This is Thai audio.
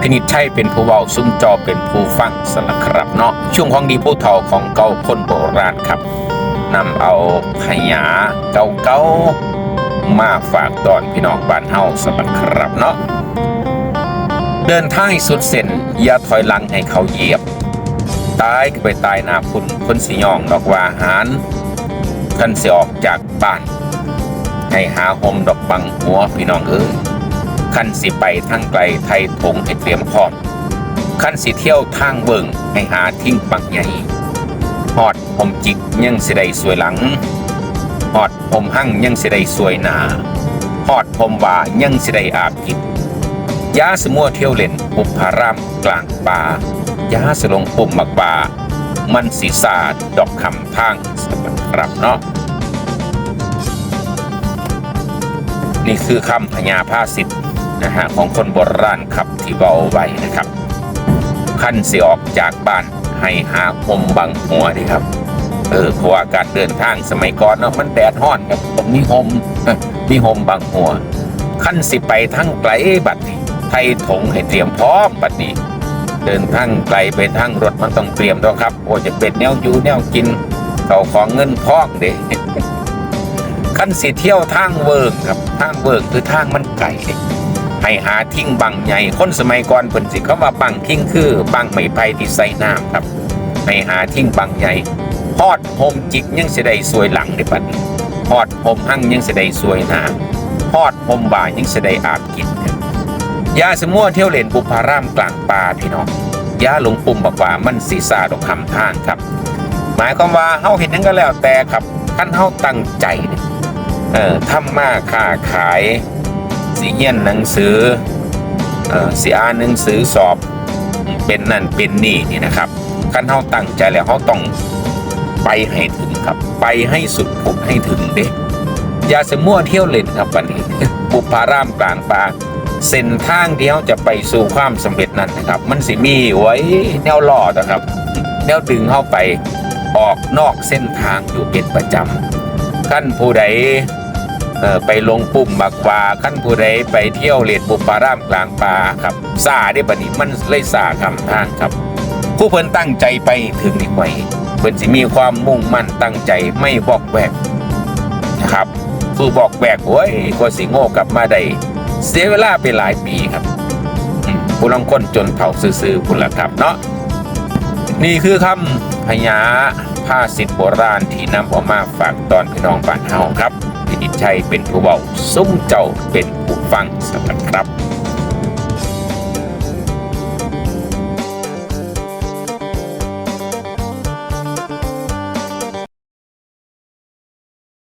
พินิจใชัยเป็นผู้เว้าซุ้มจอเป็นผู้ฟังสลักครับเนาะช่วงของดีผู้เฒ่าของเก่าคนโบราณครับนำเอาพญาเก่าเก่ามาฝากตอนพี่น้องบ้านเฮาสลักครับเนาะเดินทางให้สุดเส้นอย่าถอยหลังให้เขาเหยียบ ตายก็ไปตายหนาพุ่นคนสิยองดอกว่าหารคันสิออกจากบ้าน ให้หาหมดอกบังหัวพี่น้องเอ้ย คันสิไปทางไกลไทยทงให้เตรียมพร้อมคันสิเที่ยวทางเบิงให้หาทิ้งปักใหญ่หอดผมจิกยังสิได้สวยหลังหอดผมหั่งยังสิได้สวยหนาหอดผมว่ายังสิได้อาบกินยาสมัวเที่ยวเล่นอุปารามกลางป่ายาสลงปุ่มมักป่ามันสีสาดดอกคำทางสำหรัครับเนาะนี่คือคำพญาภาสิทธิ์ นะฮะของคนโบราณครับที่เบาไว้นะครับขั้นสิออกจากบ้านให้หาหมบังหัวดีครับ เออเพราะว่าการเดินทางสมัยก่อนเนาะมันแดดห้อนครับผมมีหมมีหมบังหัวขั้นสิไปทั้งไกลบัดนี้ไทยถงให้เตรียมพร้อมบัดนี้ เดินทางไกลไปทางรถมันต้องเตรียมด้วครับโอ้จะเป็นแนวอยู่แนวกินเขาของเงินพอกเด้ขั้นสิเที่ยวทางเวิร์กครับทางเวิร์กคือทางมันไก่ ให้หาทิ้งบังใหญ่คนสมัยก่อนเพิ่นสิเขาว่าบังทิ้งคือบังไม้ไผ่ที่ใส่น้ำครับให้หาทิ้งบังใหญ่ฮอดโฮมจิกยังสิได้สวยหลังในปัดนี้ฮอดโฮมหั่งยังสิได้สวยหน้าฮอดโฮมบ่ายยังสิได้อาบกินยาสมัวเที่ยวเล่นบุพารามกลางป่าพี่น้องยาหลวงปุ่มบอกว่ามันสีสาดอกคำทางครับ หมายความว่าเฮาเห็นหยังก็แล้วแต่ครับท่านเฮาตั้งใจเนี่ยเอ่อทำมาค้าขาย สีเงียนหนังสือเอ่อสีอ่านหนังสือสอบเป็นนั่นเป็นนี่นี่นะครับคันเฮาตั้งใจแล้วเฮาต้องไปให้ถึงครับ ไปให้สุดผุดให้ถึงเด็กอย่าสมั่วเที่ยวเล่นครับวันนี้บุพารามกลางป่าเส้นทางที่เขาจะไปสู่ความสำเร็จนั้นนะครับ มันสิมีไว้แนวล่อนะครับ แนวดึงเข้าไปออกนอกเส้นทางอยู่เป็นประจำขั้นผู้ใด เออไปลงปุ่มบักปลาขั้นผู้ใดไปเที่ยวเลดบุปารามกลางป่าครับซาได้บัดนี้มันเลยซาคำทางครับ ผู้เพิ่นตั้งใจไปถึงนี่ไว้เพิ่นสิมีความมุ่งมั่นตั้งใจไม่บอกแวกนะครับผู้บอกแวกโอ้ยก็สิโง่กลับมาได้เสียเวลาไปหลายปีครับผู้ลังคนจนเผาซื่อๆพุ่นละครับเนาะนี่คือคำพญาผ้าสิทธิ์โบราณที่นำออกมาฝากตอนพี่น้องบ้านเฮาครับ พินิจชัยเป็นผู้เบาซุ้มเจ้าเป็นผู้ฟังสำหรับครับ